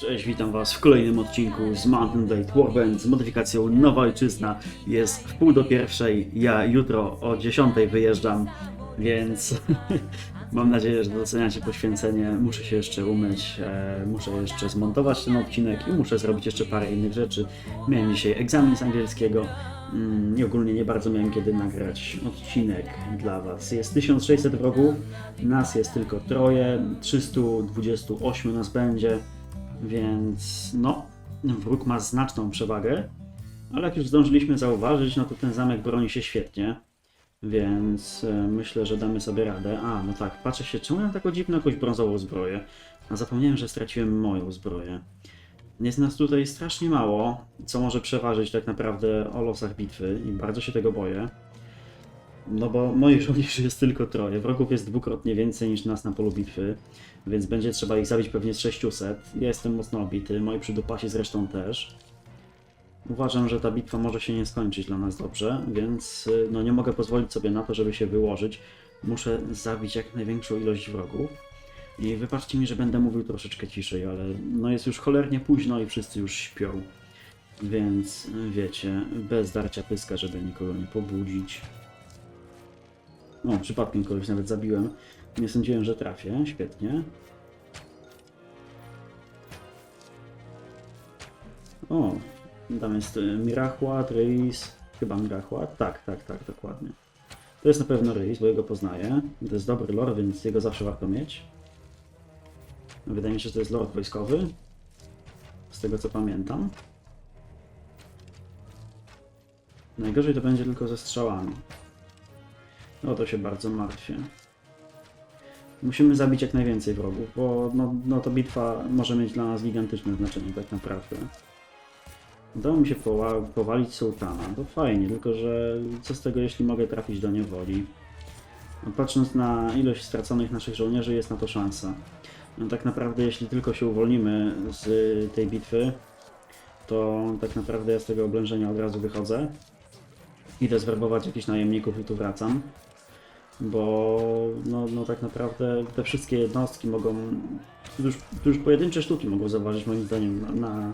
Cześć, witam Was w kolejnym odcinku z Mountain Blade Warband z modyfikacją Nowa Ojczyzna. Jest w pół do pierwszej, ja jutro o 10 wyjeżdżam, więc mam nadzieję, że doceniacie poświęcenie. Muszę się jeszcze umyć, e, muszę jeszcze zmontować ten odcinek i muszę zrobić jeszcze parę innych rzeczy. Miałem dzisiaj egzamin z angielskiego mm, i ogólnie nie bardzo miałem kiedy nagrać odcinek dla Was. Jest 1600 wrogów, nas jest tylko troje, 328 nas będzie. Więc no, wróg ma znaczną przewagę, ale jak już zdążyliśmy zauważyć, no to ten zamek broni się świetnie, więc e, myślę, że damy sobie radę. A, no tak, patrzę się, czemu mam taką dziwną jakąś brązową zbroję? A zapomniałem, że straciłem moją zbroję. Jest nas tutaj strasznie mało, co może przeważyć tak naprawdę o losach bitwy i bardzo się tego boję. No bo moich żołnierzy jest tylko troje, wrogów jest dwukrotnie więcej niż nas na polu bitwy, więc będzie trzeba ich zabić pewnie z 600. Ja jestem mocno obity, moi przydupasi zresztą też. Uważam, że ta bitwa może się nie skończyć dla nas dobrze, więc y, no nie mogę pozwolić sobie na to, żeby się wyłożyć. Muszę zabić jak największą ilość wrogów. I wybaczcie mi, że będę mówił troszeczkę ciszej, ale no jest już cholernie późno i wszyscy już śpią. Więc wiecie, bez darcia pyska, żeby nikogo nie pobudzić. O, przypadkiem kogoś nawet zabiłem. Nie sądziłem, że trafię. Świetnie. O, tam jest y, Mirachład, Reis. Chyba Mirachład. Tak, tak, tak, dokładnie. To jest na pewno Reis, bo jego poznaję. To jest dobry lord, więc jego zawsze warto mieć. Wydaje mi się, że to jest lord wojskowy. Z tego co pamiętam. Najgorzej to będzie tylko ze strzałami. No to się bardzo martwię. Musimy zabić jak najwięcej wrogów, bo no, no to bitwa może mieć dla nas gigantyczne znaczenie tak naprawdę. Udało mi się powa powalić sułtana, to fajnie, tylko że co z tego jeśli mogę trafić do niewoli? No, patrząc na ilość straconych naszych żołnierzy jest na to szansa. No, tak naprawdę jeśli tylko się uwolnimy z tej bitwy, to tak naprawdę ja z tego oblężenia od razu wychodzę. Idę zwerbować jakichś najemników i tu wracam bo no, no tak naprawdę te wszystkie jednostki mogą, już, już pojedyncze sztuki mogą zauważyć moim zdaniem na, na,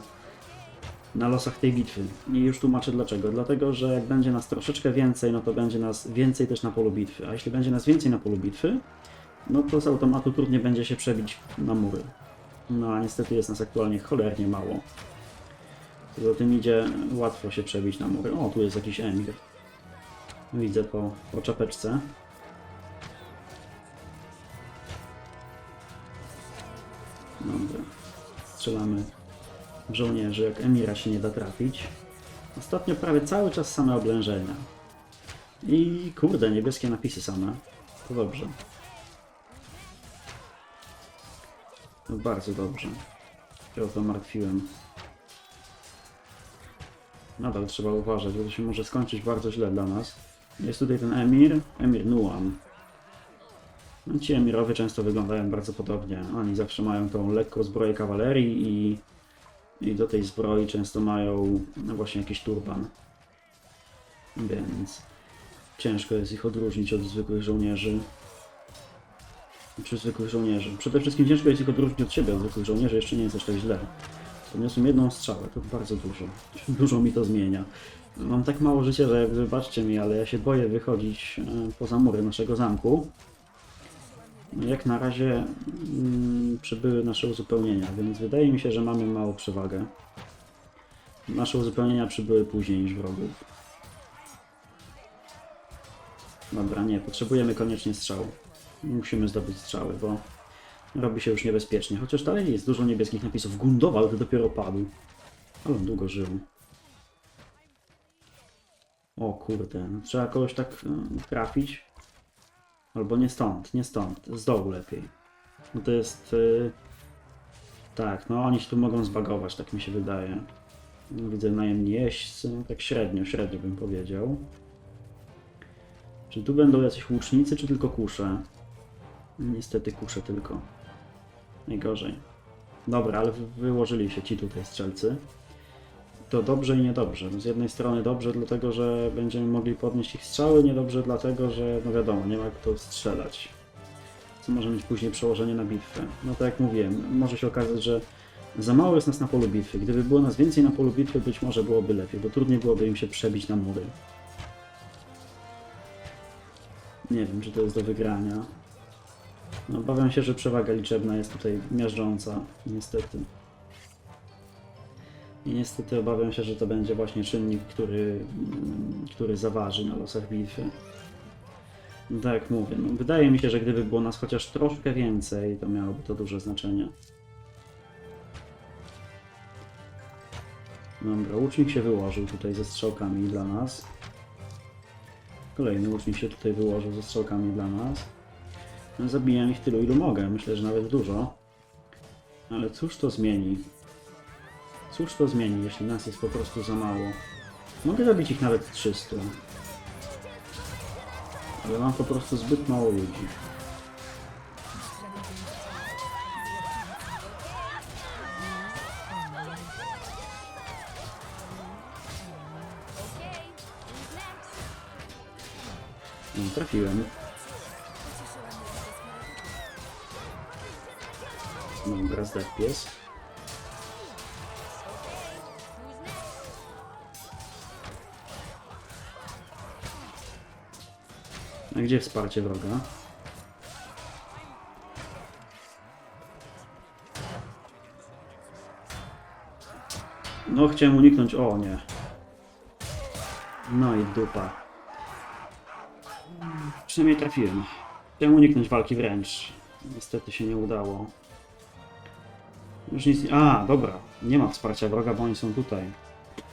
na losach tej bitwy. I już tłumaczę dlaczego. Dlatego, że jak będzie nas troszeczkę więcej, no to będzie nas więcej też na polu bitwy. A jeśli będzie nas więcej na polu bitwy, no to z automatu trudniej będzie się przebić na mury. No a niestety jest nas aktualnie cholernie mało. Poza tym idzie łatwo się przebić na mury. O, tu jest jakiś emir. Widzę po, po czapeczce. Strzelamy w żołnierzy, jak Emira się nie da trafić. Ostatnio prawie cały czas same oblężenia. I kurde, niebieskie napisy same. To dobrze. Bardzo dobrze. Się o to martwiłem. Nadal trzeba uważać, bo to się może skończyć bardzo źle dla nas. Jest tutaj ten Emir, Emir Nuam. Ci emirowie często wyglądają bardzo podobnie. Oni zawsze mają tą lekką zbroję kawalerii i, i do tej zbroi często mają właśnie jakiś turban. Więc ciężko jest ich odróżnić od zwykłych żołnierzy. Czy zwykłych żołnierzy. Przede wszystkim ciężko jest ich odróżnić od siebie, od zwykłych żołnierzy. Jeszcze nie jest aż tak źle. Podniosłem jedną strzałę, to bardzo dużo. Dużo mi to zmienia. Mam tak mało życia, że wybaczcie mi, ale ja się boję wychodzić e, poza mury naszego zamku. Jak na razie mm, przybyły nasze uzupełnienia, więc wydaje mi się, że mamy małą przewagę. Nasze uzupełnienia przybyły później niż wrogów. Dobra, nie, potrzebujemy koniecznie strzał. Musimy zdobyć strzały, bo robi się już niebezpiecznie. Chociaż dalej jest dużo niebieskich napisów. Gundowal to dopiero padł. Ale on długo żył. O kurde, no trzeba kogoś tak e, trafić. Albo nie stąd, nie stąd, z dołu lepiej. No to jest... Yy... Tak, no oni się tu mogą zbagować, tak mi się wydaje. Widzę najemni jeźdźcy, tak średnio, średnio bym powiedział. Czy tu będą jacyś łucznicy, czy tylko kusze? Niestety kusze tylko. Najgorzej. Dobra, ale wy- wyłożyli się ci tutaj strzelcy. To dobrze i niedobrze. Z jednej strony dobrze, dlatego że będziemy mogli podnieść ich strzały, niedobrze dlatego, że no wiadomo, nie ma kto strzelać. Co może mieć później przełożenie na bitwę. No tak jak mówiłem, może się okazać, że Za mało jest nas na polu bitwy. Gdyby było nas więcej na polu bitwy, być może byłoby lepiej, bo trudniej byłoby im się przebić na mury. Nie wiem, czy to jest do wygrania. No, obawiam się, że przewaga liczebna jest tutaj miażdżąca, niestety. I niestety obawiam się, że to będzie właśnie czynnik, który, mm, który zaważy na losach bitwy. No Tak jak mówię, no, wydaje mi się, że gdyby było nas chociaż troszkę więcej, to miałoby to duże znaczenie. Dobra, łucznik się wyłożył tutaj ze strzałkami dla nas. Kolejny łucznik się tutaj wyłożył ze strzałkami dla nas. No, zabijam ich tylu, ilu mogę. Myślę, że nawet dużo. Ale cóż to zmieni? Cóż to zmieni, jeśli nas jest po prostu za mało? Mogę zabić ich nawet 300. Ale mam po prostu zbyt mało ludzi. No, trafiłem. Dobra, zdech pies. Gdzie wsparcie wroga? No, chciałem uniknąć. O nie. No i dupa. Przynajmniej trafiłem. Chciałem uniknąć walki wręcz. Niestety się nie udało. Już nic. A, dobra. Nie ma wsparcia wroga, bo oni są tutaj.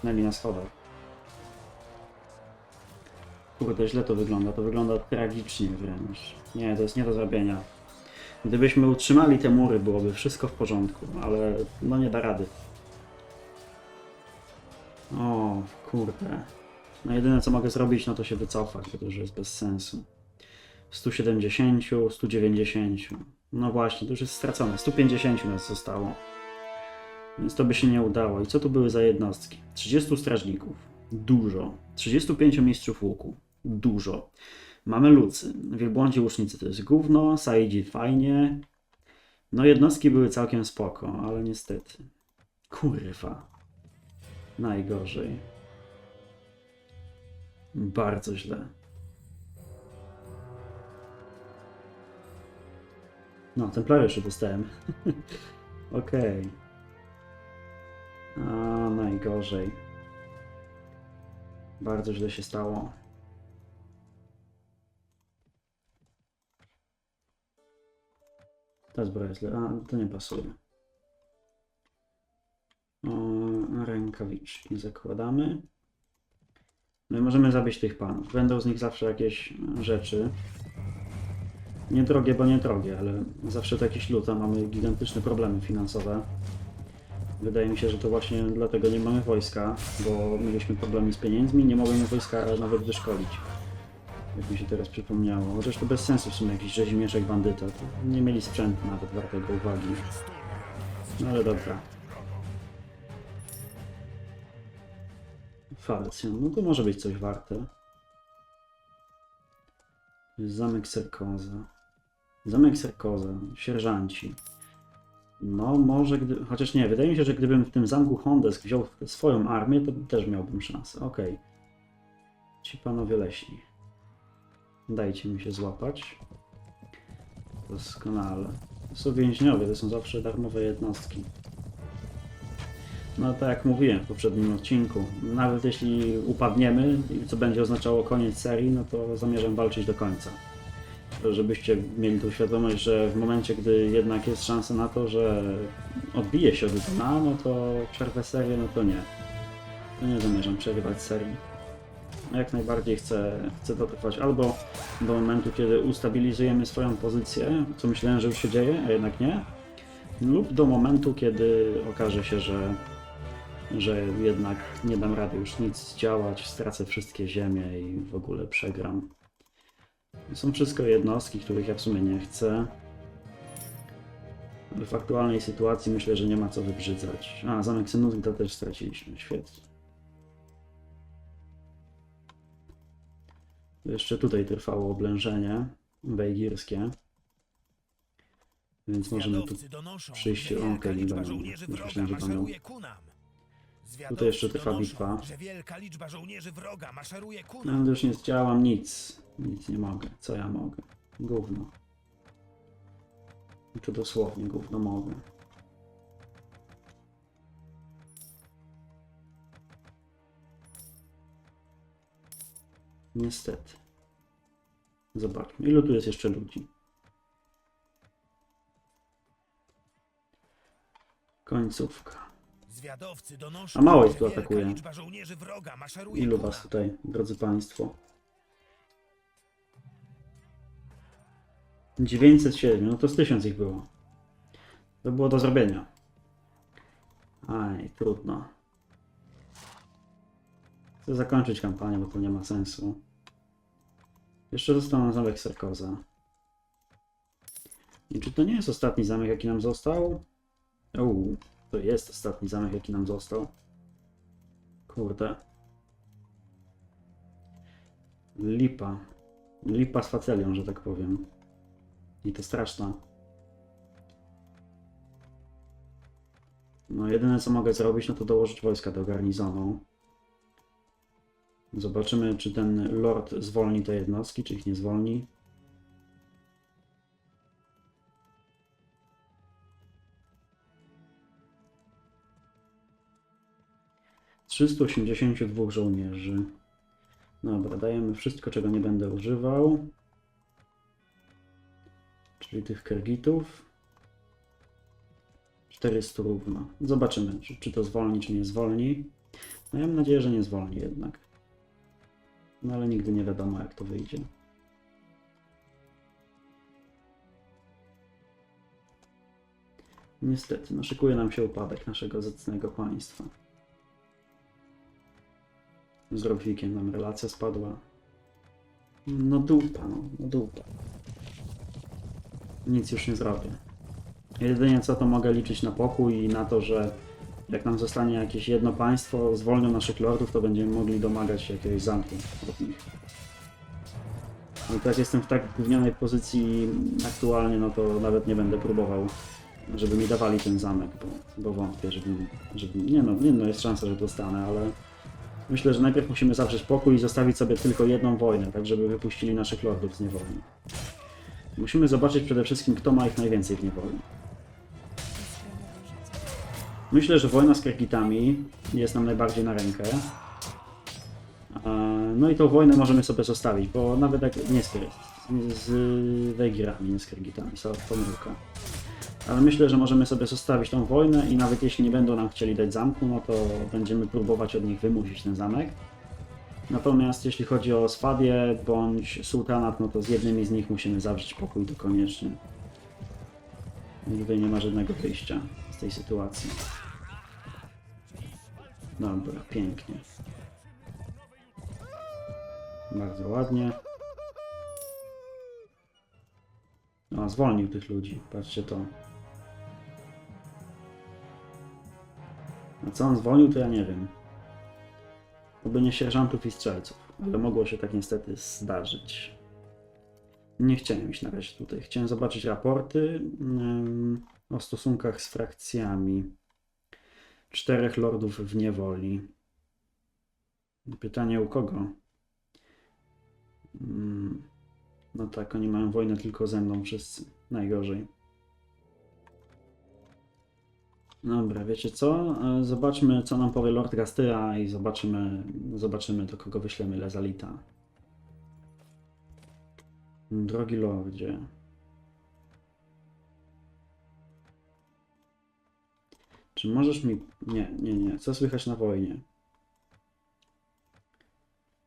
Neli na schodach. Kurde, źle to wygląda. To wygląda tragicznie wręcz. Nie, to jest nie do zrobienia. Gdybyśmy utrzymali te mury, byłoby wszystko w porządku, ale no nie da rady. O, kurde. No jedyne co mogę zrobić, no to się wycofać, bo to już jest bez sensu. 170, 190. No właśnie, to już jest stracone. 150 nas zostało. Więc to by się nie udało. I co tu były za jednostki? 30 strażników. Dużo. 35 mistrzów łuku. Dużo. Mamy lucy. Wielbłądzi łucznicy to jest gówno. Saidzi fajnie. No jednostki były całkiem spoko, ale niestety. Kurwa. Najgorzej. Bardzo źle. No, templariuszy dostałem. Okej. A, najgorzej. Bardzo źle się stało. Ta zbroja jest źle. A, to nie pasuje. O, rękawiczki zakładamy. No i możemy zabić tych panów. Będą z nich zawsze jakieś rzeczy. Niedrogie, bo niedrogie, ale zawsze to jakiś lód, a mamy gigantyczne problemy finansowe. Wydaje mi się, że to właśnie dlatego nie mamy wojska, bo mieliśmy problemy z pieniędzmi, nie mogłem wojska nawet wyszkolić. Jak mi się teraz przypomniało. Chociaż to bez sensu w sumie jakiś rzezimieszek bandyta. To nie mieli sprzętu nawet wartego uwagi. No ale dobra. Falcjon, no to może być coś warte. Zamek Serkoza. Zamek Serkoza, sierżanci. No, może gdy. Chociaż nie, wydaje mi się, że gdybym w tym zamku Hondesk wziął swoją armię, to też miałbym szansę. Okej. Ci panowie leśni. Dajcie mi się złapać. Doskonale. To są więźniowie, to są zawsze darmowe jednostki. No tak jak mówiłem w poprzednim odcinku, nawet jeśli upadniemy, co będzie oznaczało koniec serii, no to zamierzam walczyć do końca. Żebyście mieli tą świadomość, że w momencie, gdy jednak jest szansa na to, że odbije się od dna, no to przerwę serię, no to nie. To nie zamierzam przerywać serii. Jak najbardziej chcę, chcę albo do momentu, kiedy ustabilizujemy swoją pozycję, co myślałem, że już się dzieje, a jednak nie, lub do momentu, kiedy okaże się, że że jednak nie dam rady już nic działać, stracę wszystkie ziemie i w ogóle przegram. Są wszystko jednostki, których ja w sumie nie chcę. Ale w aktualnej sytuacji myślę, że nie ma co wybrzydzać. A, zamek Senuzgda też straciliśmy, świetnie. Jeszcze tutaj trwało oblężenie wejgirskie. Więc możemy tu przyjść rąkę Libanon. myślałem, że nam. Tutaj jeszcze trwa bitwa. No ale już nie zdziałam nic. Nic nie mogę. Co ja mogę? Gówno. Czy dosłownie gówno mogę. Niestety. Zobaczmy. Ilu tu jest jeszcze ludzi? Końcówka. A mało ich tu atakuje. Ilu was tutaj, drodzy Państwo? 907, no to z 1000 ich było. To było do zrobienia. Aj, trudno. Chcę zakończyć kampanię, bo to nie ma sensu. Jeszcze został zamek Sarkoza. I czy to nie jest ostatni zamek, jaki nam został? Uuu, to jest ostatni zamek, jaki nam został. Kurde. Lipa. Lipa z facelią, że tak powiem. I to straszna. No jedyne co mogę zrobić, no to dołożyć wojska do garnizonu. Zobaczymy, czy ten lord zwolni te jednostki, czy ich nie zwolni. Trzystu osiemdziesięciu dwóch żołnierzy. Dobra, dajemy wszystko, czego nie będę używał. Czyli tych kergitów. 400 równo. Zobaczymy, czy, czy to zwolni, czy nie zwolni. No ja mam nadzieję, że nie zwolni jednak. No ale nigdy nie wiadomo, jak to wyjdzie. Niestety, no szykuje nam się upadek naszego zacnego państwa. Z Rodwikiem nam relacja spadła. No dupa, no, no dupa. Nic już nie zrobię. Jedynie co to mogę liczyć na pokój i na to, że jak nam zostanie jakieś jedno państwo, zwolnią naszych lordów, to będziemy mogli domagać się jakiegoś zamku od nich. Teraz jestem w tak gównianej pozycji aktualnie, no to nawet nie będę próbował, żeby mi dawali ten zamek, bo, bo wątpię, żeby, żeby... Nie no, nie no, jest szansa, że dostanę, ale myślę, że najpierw musimy zawrzeć pokój i zostawić sobie tylko jedną wojnę, tak żeby wypuścili naszych lordów z niewoli. Musimy zobaczyć przede wszystkim, kto ma ich najwięcej w niewoli. Myślę, że wojna z Kerkitami jest nam najbardziej na rękę. No i tą wojnę możemy sobie zostawić, bo nawet jak nie z, z Wegirami, nie z Kergitami, sorry, pomyłka. Ale myślę, że możemy sobie zostawić tą wojnę i nawet jeśli nie będą nam chcieli dać zamku, no to będziemy próbować od nich wymusić ten zamek. Natomiast jeśli chodzi o Swadię bądź Sultanat, no to z jednymi z nich musimy zawrzeć pokój to koniecznie. Tutaj nie ma żadnego wyjścia z tej sytuacji. Dobra, pięknie. Bardzo ładnie. No, zwolnił tych ludzi, patrzcie to. A co on zwolnił, to ja nie wiem. Oby nie sierżantów i strzelców, ale mogło się tak niestety zdarzyć. Nie chciałem iść na razie tutaj. Chciałem zobaczyć raporty ym, o stosunkach z frakcjami. Czterech lordów w niewoli. Pytanie u kogo? Ym, no tak, oni mają wojnę tylko ze mną wszyscy. Najgorzej. Dobra, wiecie co? E, Zobaczmy, co nam powie Lord Gastyra i zobaczymy, zobaczymy do kogo wyślemy Lezalita. Drogi Lordzie. Czy możesz mi... Nie, nie, nie. Co słychać na wojnie?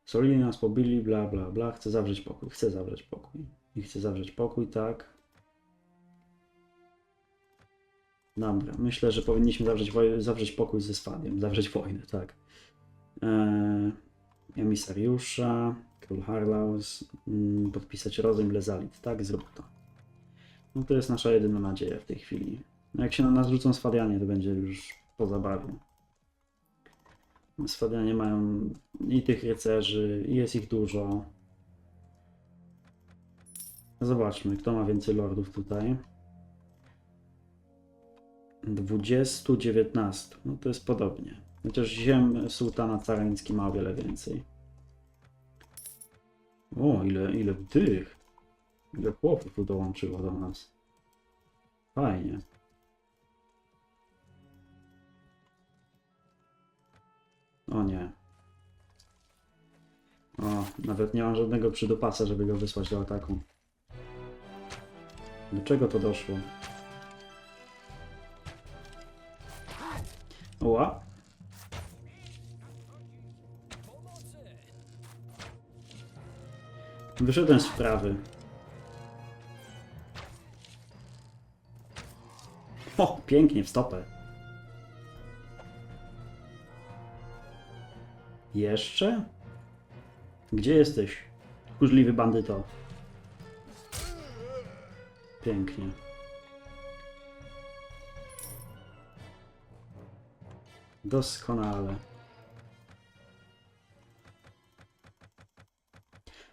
Solini nas pobili, bla, bla, bla. Chcę zawrzeć pokój. Chcę zawrzeć pokój. I chcę zawrzeć pokój, tak. Dobra, myślę, że powinniśmy zawrzeć, zawrzeć pokój ze Swadiem, zawrzeć wojnę, tak. Eee, emisariusza, król Harlaus, mm, podpisać rozejm Lezalit, tak, zrób to. No to jest nasza jedyna nadzieja w tej chwili. No Jak się na nas rzucą Swadianie, to będzie już po zabawie. Swadianie mają i tych rycerzy, i jest ich dużo. Zobaczmy, kto ma więcej lordów tutaj. 20, 19. No to jest podobnie. Chociaż ziem sułtana carański ma o wiele więcej. O, ile, ile tych. Ile chłopów tu dołączyło do nas. Fajnie. O nie. O, nawet nie mam żadnego przydupasa, żeby go wysłać do ataku. Do czego to doszło? Oła. Wyszedłem z wprawy. O, pięknie, w stopę. Jeszcze? Gdzie jesteś? Tchórzliwy bandyto. Pięknie. Doskonale.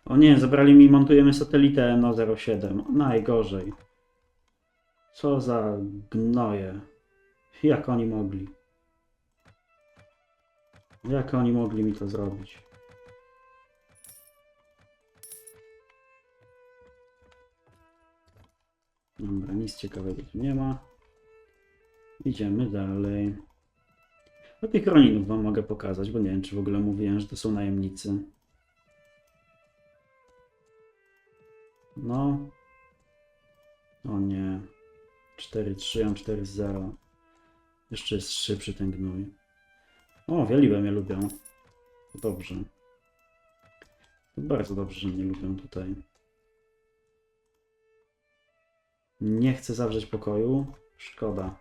O nie, zabrali mi, montujemy satelitę No07. Najgorzej. Co za gnoje. Jak oni mogli? Jak oni mogli mi to zrobić? Dobra, nic ciekawego tu nie ma. Idziemy dalej. No tych Roninów wam mogę pokazać, bo nie wiem, czy w ogóle mówiłem, że to są najemnicy. No. O nie. 4-3, on 4-0. Jeszcze jest szybszy ten gnój. O, wieliwe mnie lubią. To dobrze. To bardzo dobrze, że mnie lubią tutaj. Nie chcę zawrzeć pokoju. Szkoda.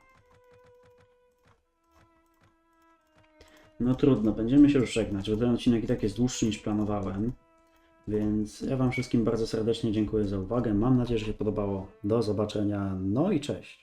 No trudno, będziemy się już żegnać, bo ten odcinek i tak jest dłuższy niż planowałem. Więc ja Wam wszystkim bardzo serdecznie dziękuję za uwagę. Mam nadzieję, że się podobało. Do zobaczenia. No i cześć.